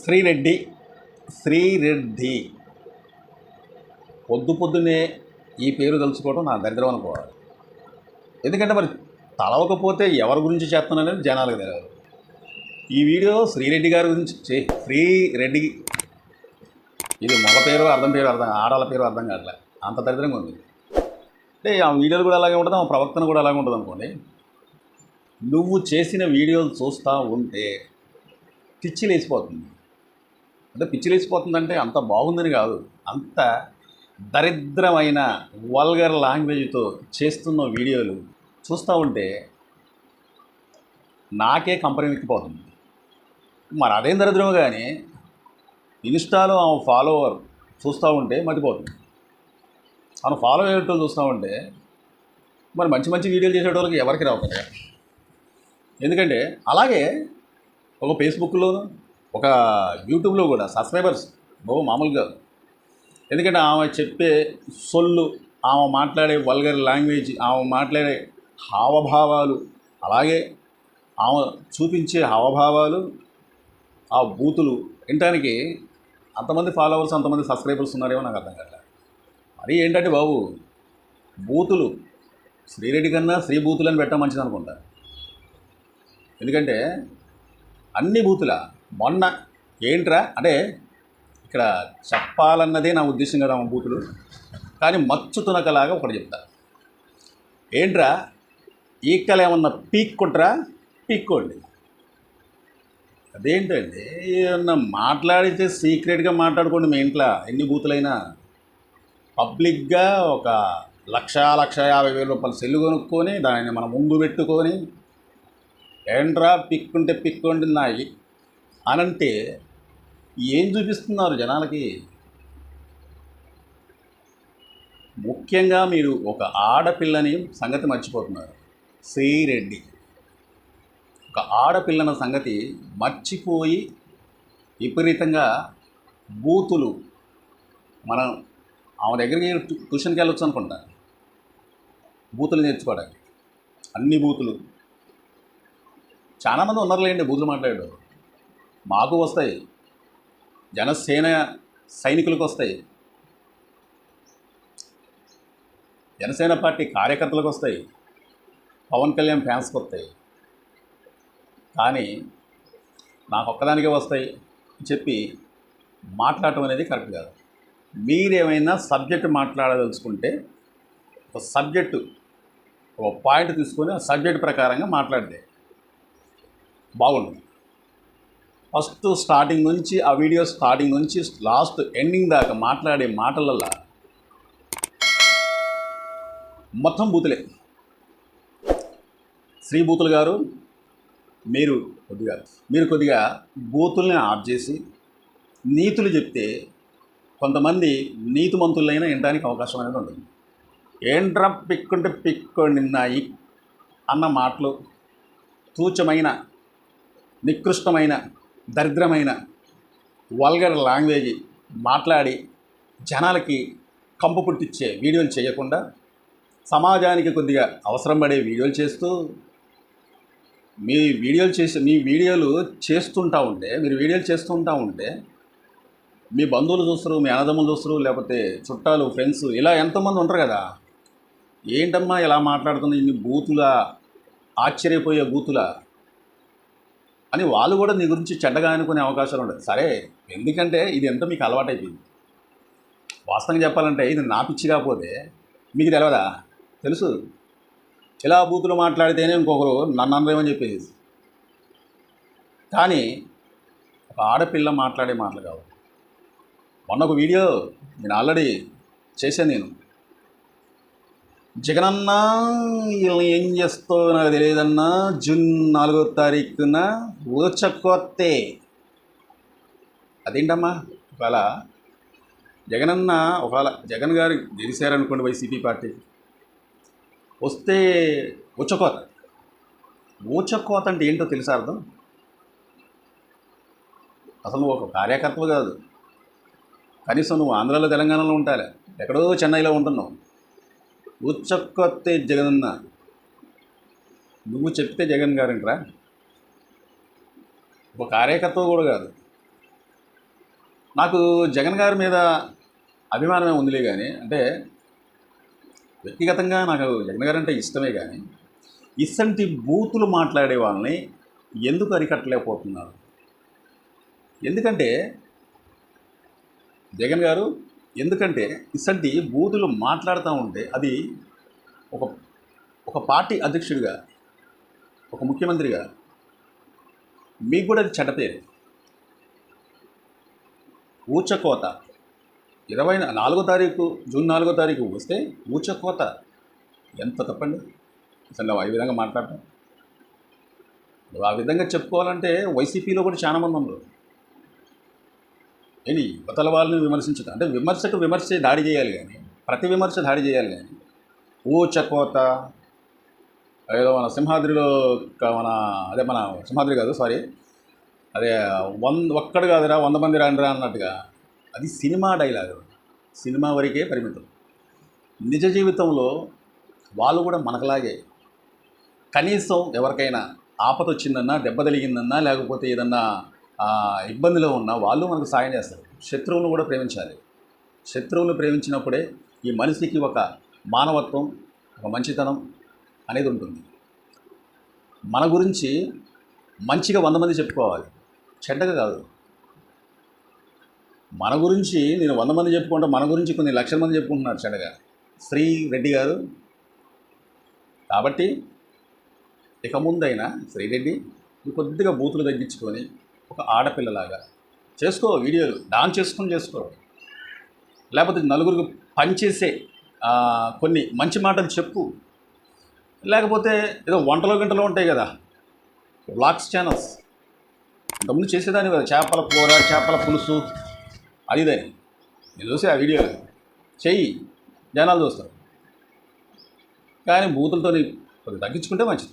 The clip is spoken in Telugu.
శ్రీరెడ్డి. శ్రీరెడ్డి. పొద్దు పొద్దునే ఈ పేరు తెలుసుకోవడం నా దరిద్రం అనుకోవాలి. ఎందుకంటే మరి తలవకపోతే ఎవరి గురించి చేస్తున్నానని జనాలకు తెలియదు ఈ వీడియో శ్రీరెడ్డి గారి గురించి చే శ్రీరెడ్డి. ఇది మగ పేరు అర్థం పేరు అర్థం ఆడాల పేరు అర్థం కావట్లే. అంత దరిద్రంగా ఉంది. అంటే ఆ వీడియోలు కూడా అలాగే ఉంటుంది ఆ ప్రవర్తన కూడా అలాగే ఉంటుంది అనుకోండి. నువ్వు చేసిన వీడియోలు చూస్తూ ఉంటే పిచ్చి లేచిపోతుంది. అంటే పిచ్చిలేసిపోతుందంటే అంత బాగుందని కాదు. అంత దరిద్రమైన వల్గర్ లాంగ్వేజ్తో చేస్తున్న వీడియోలు చూస్తూ ఉంటే నాకే కంపెనీ ఎక్కిపోతుంది. మరి అదేం దరిద్రమో కానీ ఇన్స్టాలో ఆమె ఫాలోవర్ చూస్తూ ఉంటే మతిపోతుంది. ఆమె ఫాలో అయ్యేటోళ్ళు చూస్తూ ఉంటే మరి మంచి మంచి వీడియోలు చేసేటోళ్ళకి ఎవరికి రావు కదా. ఎందుకంటే అలాగే ఒక ఫేస్బుక్లోనూ ఒక యూట్యూబ్లో కూడా సబ్స్క్రైబర్స్ బాబు మామూలుగా. ఎందుకంటే ఆమె చెప్పే సొల్లు ఆమె మాట్లాడే వల్గర్ లాంగ్వేజ్ ఆమె మాట్లాడే హావభావాలు అలాగే ఆమె చూపించే హావభావాలు ఆ బూతులు వినటానికి అంతమంది ఫాలోవర్స్ అంతమంది సబ్స్క్రైబర్స్ ఉన్నారేమో నాకు అర్థం కావట్లేదు. మరి ఏంటంటే బాబు బూతులు శ్రీరెడ్డి కన్నా శ్రీ బూతులని పెట్టడం మంచిది అనుకుంటా ఎందుకంటే అన్ని బూతుల మొన్న ఏంట్రా? అంటే ఇక్కడ చెప్పాలన్నదే నా ఉద్దేశం కదా మా బూతులు కానీ మచ్చు తునకలాగా ఒకటి చెప్తా. ఏంట్రా? ఈక్కలు ఏమన్నా పీక్కుంటారా? పీక్కోండి. అదేంటండి? ఏమన్నా మాట్లాడితే సీక్రెట్గా మాట్లాడుకోండి మీ ఇంట్లో. ఎన్ని బూతులైనా పబ్లిక్గా ఒక లక్ష లక్ష యాభై వేల రూపాయలు సెల్లు కొనుక్కొని దాన్ని మనం ముందు పెట్టుకొని ఏంట్రా? పిక్కుంటే పిక్కుంటే నాయి అనంటే ఏం చూపిస్తున్నారు జనాలకి? ముఖ్యంగా మీరు ఒక ఆడపిల్లని సంగతి మర్చిపోతున్నారు. శ్రీరెడ్డి. ఒక ఆడపిల్లన సంగతి మర్చిపోయి విపరీతంగా బూతులు మనం ఆమె దగ్గరికి ట్యూషన్కి వెళ్ళొచ్చు అనుకుంటా. బూతులు నేర్చుకోవడానికి. అన్ని బూతులు. చాలామంది ఉన్నారులేండి బూతులు మాట్లాడారు మాకు వస్తాయి. జనసేన సైనికులకు వస్తాయి. జనసేన పార్టీ కార్యకర్తలకు వస్తాయి. పవన్ కళ్యాణ్ ఫ్యాన్స్కి వస్తాయి. కానీ నాకు ఒక్కదానికే వస్తాయి చెప్పి మాట్లాడటం అనేది కరెక్ట్ కాదు. మీరేమైనా సబ్జెక్ట్ మాట్లాడదలుచుకుంటే ఒక సబ్జెక్టు ఒక పాయింట్ తీసుకొని ఆ సబ్జెక్ట్ ప్రకారంగా మాట్లాడితే బాగుంటుంది. ఫస్ట్ స్టార్టింగ్ నుంచి ఆ వీడియో స్టార్టింగ్ నుంచి లాస్ట్ ఎండింగ్ దాకా మాట్లాడే మాటలల్లా మొత్తం బూతులే. శ్రీ బూతులు గారు మీరు కొద్దిగా మీరు కొద్దిగా బూతుల్ని ఆఫ్ చేసి నీతులు చెప్తే కొంతమంది నీతిమంతులైనా వినడానికి అవకాశం అనేది ఉంటుంది. ఏంట్రా పిక్కుంటే పిక్కోండి నాయి అన్న మాటలు తూచమైన నికృష్టమైన దరిద్రమైన వల్గర్ లాంగ్వేజ్ మాట్లాడి జనాలకి కంపు పుట్టించే వీడియోలు చేయకుండా సమాజానికి కొద్దిగా అవసరం పడే వీడియోలు చేస్తూ మీ వీడియోలు చేసి మీ వీడియోలు చేస్తుంటా ఉంటే మీరు వీడియోలు చేస్తుంటా ఉంటే మీ బంధువులు చూస్తారు మీ అన్నదమ్ములు చూస్తారు లేకపోతే చుట్టాలు ఫ్రెండ్స్ ఇలా ఎంతోమంది ఉంటారు కదా. ఏంటమ్మా ఇలా మాట్లాడుతుంది ఇన్ని బూతులా ఆశ్చర్యపోయే బూతుల. అని వాళ్ళు కూడా నీ గురించి చెడ్డగా అనుకునే అవకాశాలు ఉండదు. సరే ఎందుకంటే ఇది ఎంత మీకు అలవాటైపోయింది. వాస్తవంగా చెప్పాలంటే ఇది నా పిచ్చి కాకపోతే మీకు తెలియదా తెలుసు. ఇలా బూతులు మాట్లాడితేనే ఇంకొకరు నన్ను అనరేమని చెప్పేసి కానీ ఒక ఆడపిల్ల మాట్లాడే మాటలు కావు మొన్న ఒక వీడియో నేను ఆల్రెడీ చేశాను నేను. జగనన్న వీళ్ళని ఏం చేస్తావు నాకు తెలియదన్నా. జూన్ నాలుగో తారీఖున ఊచకొత్తే. అదేంటమ్మా? ఒకవేళ జగనన్న ఒకవేళ జగన్ గారు గెలిచారనుకోండి వైసీపీ పార్టీ వస్తే ఊచకోత. ఊచకోత అంటే ఏంటో తెలుసా అర్థం? అసలు ఒక కార్యకర్తవు కాదు. కనీసం నువ్వు ఆంధ్రాలో తెలంగాణలో ఉంటాలే ఎక్కడో చెన్నైలో ఉంటున్నావు. ఊచకొత్తే జగనన్న. నువ్వు చెప్తే జగన్ గారంటరా? ఒక కార్యకర్త కూడా కాదు. నాకు జగన్ గారి మీద అభిమానమే ఉందిలే కానీ అంటే వ్యక్తిగతంగా నాకు జగన్ గారు అంటే ఇష్టమే కానీ ఇసంటి బూతులు మాట్లాడే వాళ్ళని ఎందుకు అరికట్టలేకపోతున్నారు? ఎందుకంటే జగన్ గారు ఎందుకంటే ఇసంటి బూతులు మాట్లాడుతూ ఉంటే అది ఒక ఒక పార్టీ అధ్యక్షుడిగా ఒక ముఖ్యమంత్రిగా మీకు కూడా అది చెడ్డ పేరు. ఊచకోత. ఇరవై నాలుగో తారీఖు జూన్ నాలుగో తారీఖు వస్తే ఊచకోత. ఎంత తప్పండి? అసలు ఆ విధంగా మాట్లాడటం. ఆ విధంగా చెప్పుకోవాలంటే వైసీపీలో కూడా చాలా మంది ఉన్నారు. ఏంటి? యువతల వాళ్ళని విమర్శించడం అంటే విమర్శకు విమర్శ దాడి చేయాలి కానీ ప్రతి విమర్శ దాడి చేయాలి కానీ ఊచకోత ఏదో మన సింహాద్రిలో మన అదే మన సింహాద్రి కాదు సారీ అదే వంద ఒక్కడు కాదురా వంద మంది రానిరా అన్నట్టుగా అది సినిమా డైలాగ్ సినిమా వరకే పరిమితం. నిజ జీవితంలో వాళ్ళు కూడా మనకలాగే. కనీసం ఎవరికైనా ఆపద వచ్చిందన్నా దెబ్బ తగిలిందన్నా లేకపోతే ఏదన్నా ఇబ్బందిలో ఉన్న వాళ్ళు మనకు సాయం చేస్తారు. శత్రువులను కూడా ప్రేమించాలి. శత్రువులను ప్రేమించినప్పుడే ఈ మనిషికి ఒక మానవత్వం ఒక మంచితనం అనేది ఉంటుంది. మన గురించి మంచిగా వంద మంది చెప్పుకోవాలి. చెడ్డగా కాదు. మన గురించి నేను వంద మంది చెప్పుకుంటే మన గురించి కొన్ని లక్షల మంది చెప్పుకుంటున్నారు చెడ్డగా. శ్రీ రెడ్డి గారు. కాబట్టి ఇక ముందైనా శ్రీరెడ్డి కొద్దిగా బూతులు తగ్గించుకొని ఒక ఆడపిల్లలాగా. చేసుకో వీడియోలు. డాన్స్ చేసుకుని చేసుకో. లేకపోతే నలుగురికి పనిచేసే కొన్ని మంచి మాటలు చెప్పు. లేకపోతే ఏదో వంటలో గంటలో ఉంటాయి కదా. బ్లాక్స్ ఛానల్స్ ఇంతకుముందు చేసేదాన్ని కదా. చేపల కూర చేపల పులుసు. అదిదే నేను చూసే ఆ వీడియోలు చెయ్యి. జనాలు చూస్తారు. కానీ బూతులతో కొద్దిగా తగ్గించుకుంటే మంచిది.